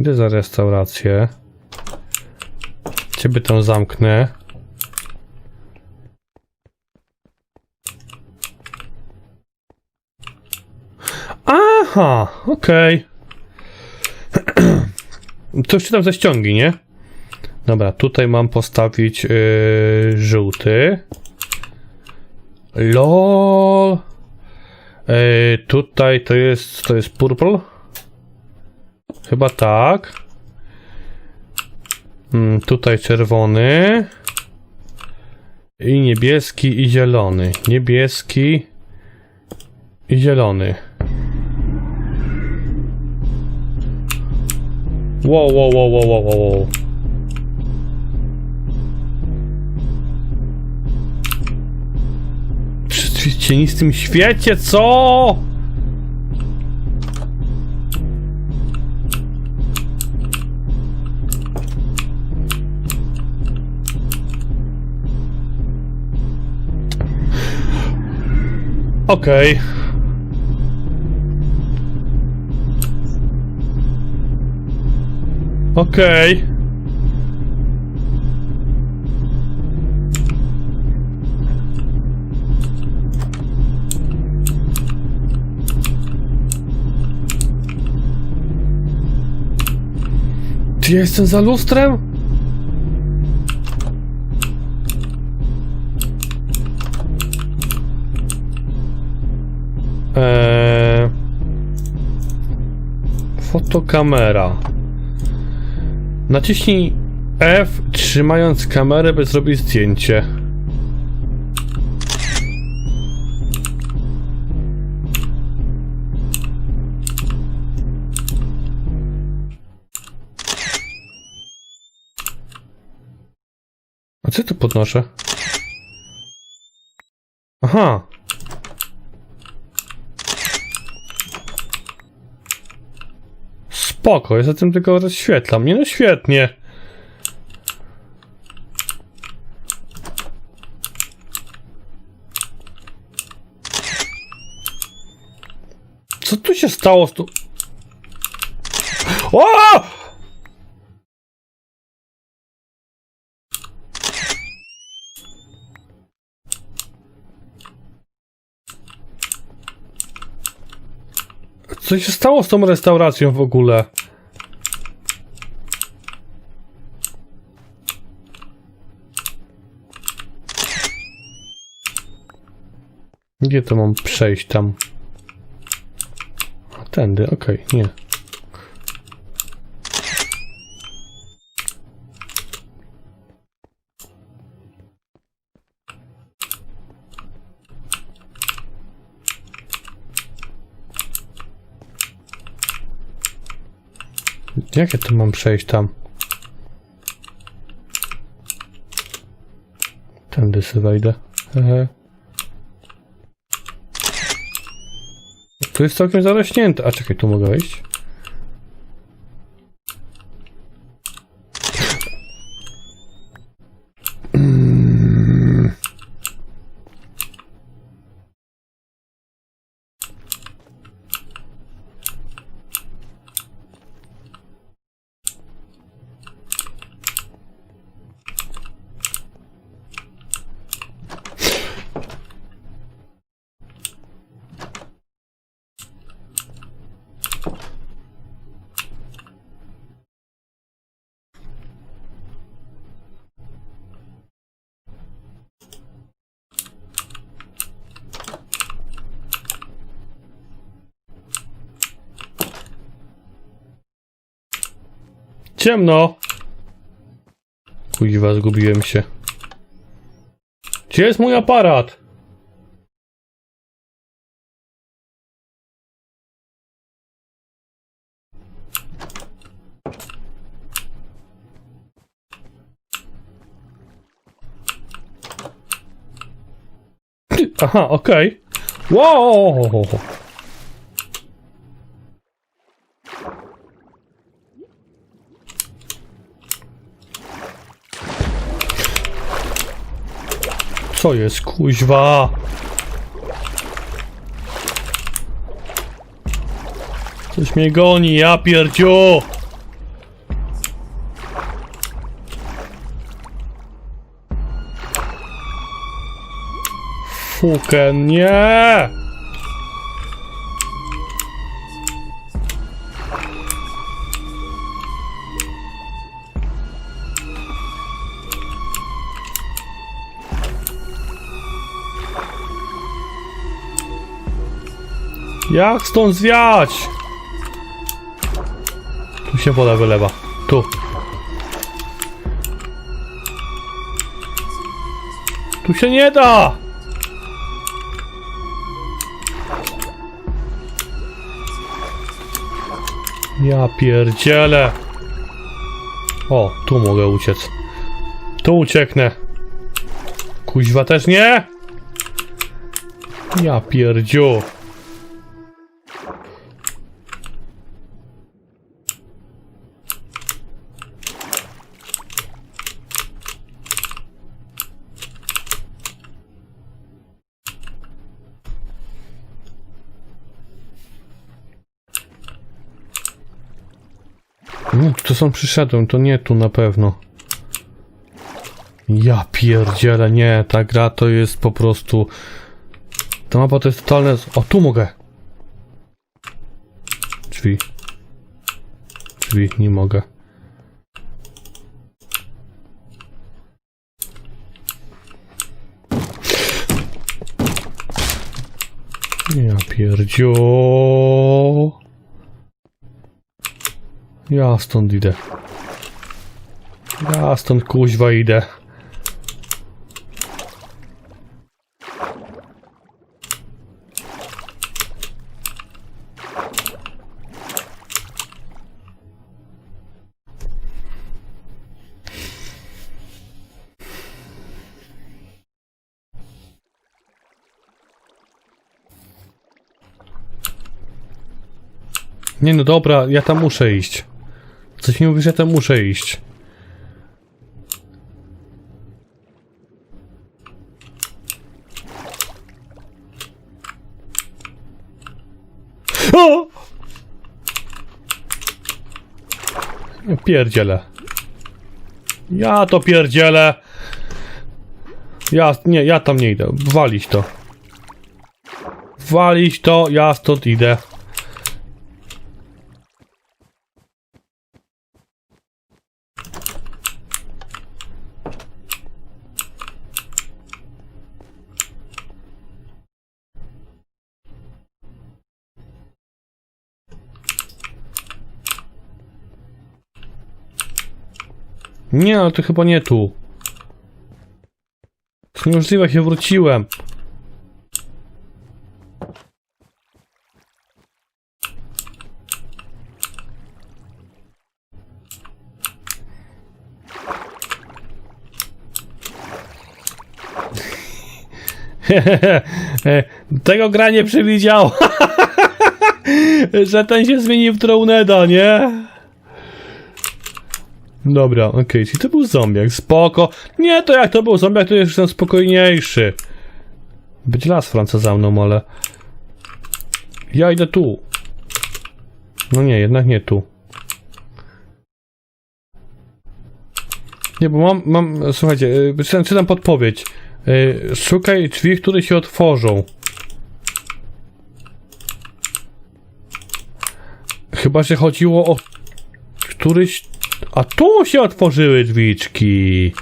Idę za restaurację. Ciebie tam zamknę. Aha, okej. To już czytam ze ściągi, nie? Dobra, tutaj mam postawić yy, żółty. LOL. Yy, tutaj to jest, to jest purple. Chyba tak. Mm, tutaj czerwony. I niebieski i zielony. Niebieski i zielony. Wow, wow, wow, wow, wow, wow. W cienistym świecie, co? Okej. Okej. Czy ja jestem za lustrem? Eee... Fotokamera. Naciśnij F trzymając kamerę, by zrobić zdjęcie. A co tu podnoszę? Aha. Spoko, ja za tym tylko rozświetlam. Nie no świetnie. Co tu się stało z tu... O! Co się stało z tą restauracją w ogóle? Gdzie to mam przejść tam? Tędy, okej, nie. Jak ja tu mam przejść tam? Tędy sobie wejdę. Ehe. Tu jest całkiem zarośnięte. A czekaj, tu mogę wejść? Ciemno! Kuźwa, zgubiłem się. Gdzie jest mój aparat? Aha, okej. Wow! Co jest kuźwa? Coś mnie goni, ja pierdziu! Fuken, nie! Jak stąd zwiać? Tu się woda wylewa. Tu. Tu się nie da! Ja pierdzielę. O, tu mogę uciec. Tu ucieknę. Kuźwa też nie? Ja pierdziu. No, to są przyszedłem, to nie tu na pewno. Ja pierdzielę, nie, ta gra to jest po prostu... Ta mapa to jest totalne... O, tu mogę! Drzwi. Drzwi, nie mogę. Ja pierdziu. Ja stąd idę. Ja stąd kuźwa idę. Nie no dobra, ja tam muszę iść. Coś mi mówi, że tam muszę iść. O! Ja Pierdzielę. Ja to pierdzielę. Ja, nie, ja tam nie idę. Walić to. Walić to, ja stąd idę. Nie, ale to chyba nie tu. To niemożliwe, się wróciłem. Tego gra nie przewidział. Że ten się zmieni w Drowneda, nie? Dobra, okej, czyli to był zombiak, spoko. Nie, to jak to był zombiak, to jestem spokojniejszy. Być las Franca za mną, ale... Ja idę tu. No nie, jednak nie tu. Nie, bo mam, mam, słuchajcie, yy, czytam, czytam podpowiedź. Yy, szukaj drzwi, które się otworzą. Chyba, że chodziło o któryś a tu się otworzyły drzwiczki.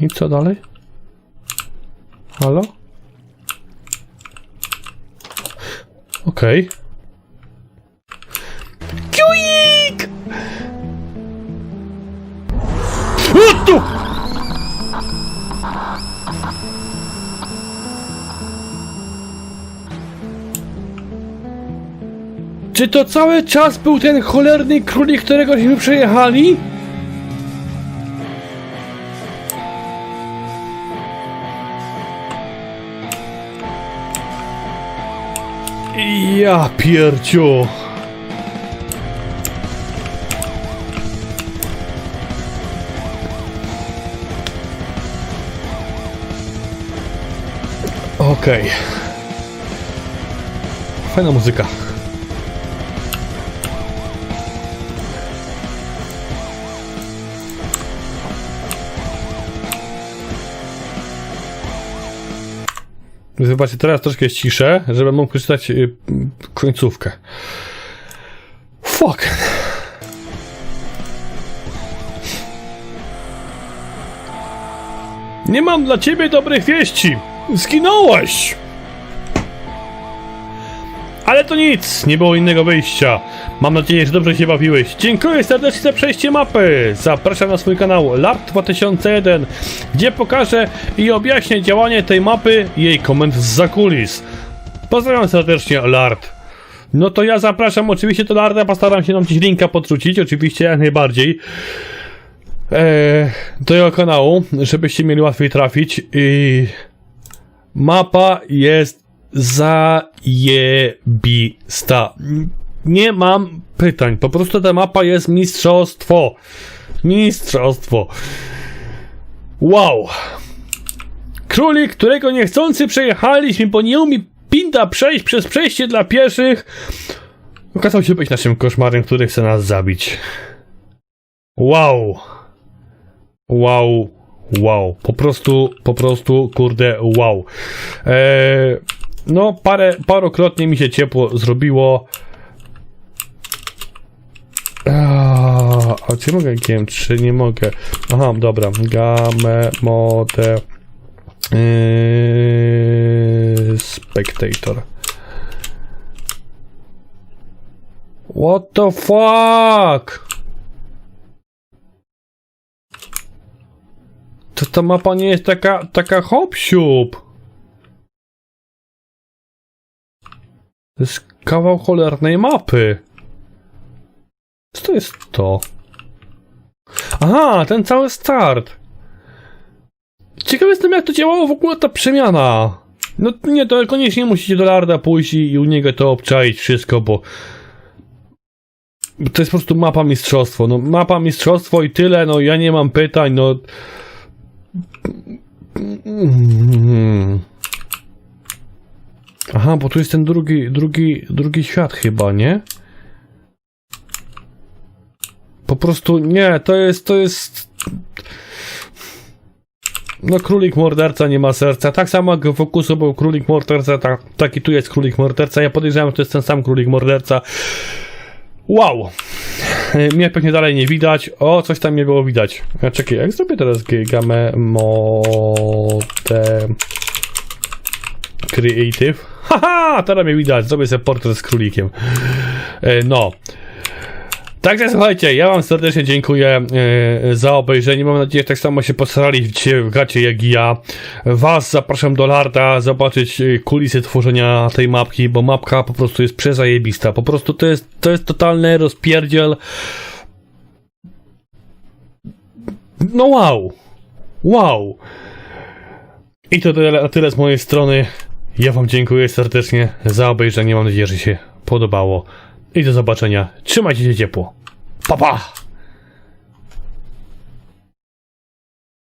I co dalej? Halo? Okej. Okay. Kiuik! O tu! Czy to cały czas był ten cholerny królik, któregośmy przejechali? Ja pierciu. Okej. Okay. Fajna muzyka. Zobaczcie, teraz troszkę ściszę, żeby mógł przeczytać y, końcówkę. Fuck. Nie mam dla ciebie dobrych wieści. Zginąłeś. Ale to nic, nie było innego wyjścia. Mam nadzieję, że dobrze się bawiłeś. Dziękuję serdecznie za przejście mapy. Zapraszam na swój kanał LART2001, gdzie pokażę i objaśnię działanie tej mapy i jej komend z zakulis. Pozdrawiam serdecznie, LART. No to ja zapraszam oczywiście do Larda, postaram się nam gdzieś linka podrzucić, oczywiście jak najbardziej. Eee, do jego kanału, żebyście mieli łatwiej trafić. I mapa jest zajebista. Nie mam pytań. Po prostu ta mapa jest mistrzostwo. Mistrzostwo. Wow. Królik, którego niechcący przejechaliśmy, bo nie umie pinda przejść przez przejście dla pieszych, okazał się być naszym koszmarem, który chce nas zabić. Wow. Wow. Wow. Po prostu, po prostu, kurde, wow. Eee, no, parę, parokrotnie mi się ciepło zrobiło. A, czy mogę GM, czy nie mogę? Aha, dobra. Game, mode, yy, spectator. What the fuck? To ta mapa nie jest taka, taka hop To jest kawał cholernej mapy. Co to jest to? Aha, ten cały start. Ciekaw jestem, jak to działało w ogóle ta przemiana. No nie, to koniecznie musicie do Larda pójść i, u niego to obczaić wszystko, bo to jest po prostu mapa mistrzostwo. No mapa mistrzostwo i tyle, no ja nie mam pytań, no... Aha, bo tu jest ten drugi, drugi, drugi świat chyba, nie? Po prostu nie, to jest, to jest. No, królik morderca nie ma serca. Tak samo jak w Fokusu był królik morderca, tak, taki tu jest królik morderca. Ja podejrzewam, że to jest ten sam królik morderca. Wow! Mnie pewnie dalej nie widać. O, coś tam nie było widać. Czekaj, jak zrobię teraz gamę mode creative? Haha, teraz mnie widać. Zrobię sobie portret z królikiem. E, No. Także słuchajcie, ja wam serdecznie dziękuję e, za obejrzenie. Mam nadzieję, że tak samo się postaraliście w gacie jak i ja. Was zapraszam do Larda zobaczyć e, kulisy tworzenia tej mapki, bo mapka po prostu jest przezajebista. Po prostu to jest, to jest totalny rozpierdziel. No wow. Wow. I to tyle, tyle z mojej strony. Ja wam dziękuję serdecznie za obejrzenie. Mam nadzieję, że się podobało. I do zobaczenia. Trzymajcie się ciepło. Pa pa!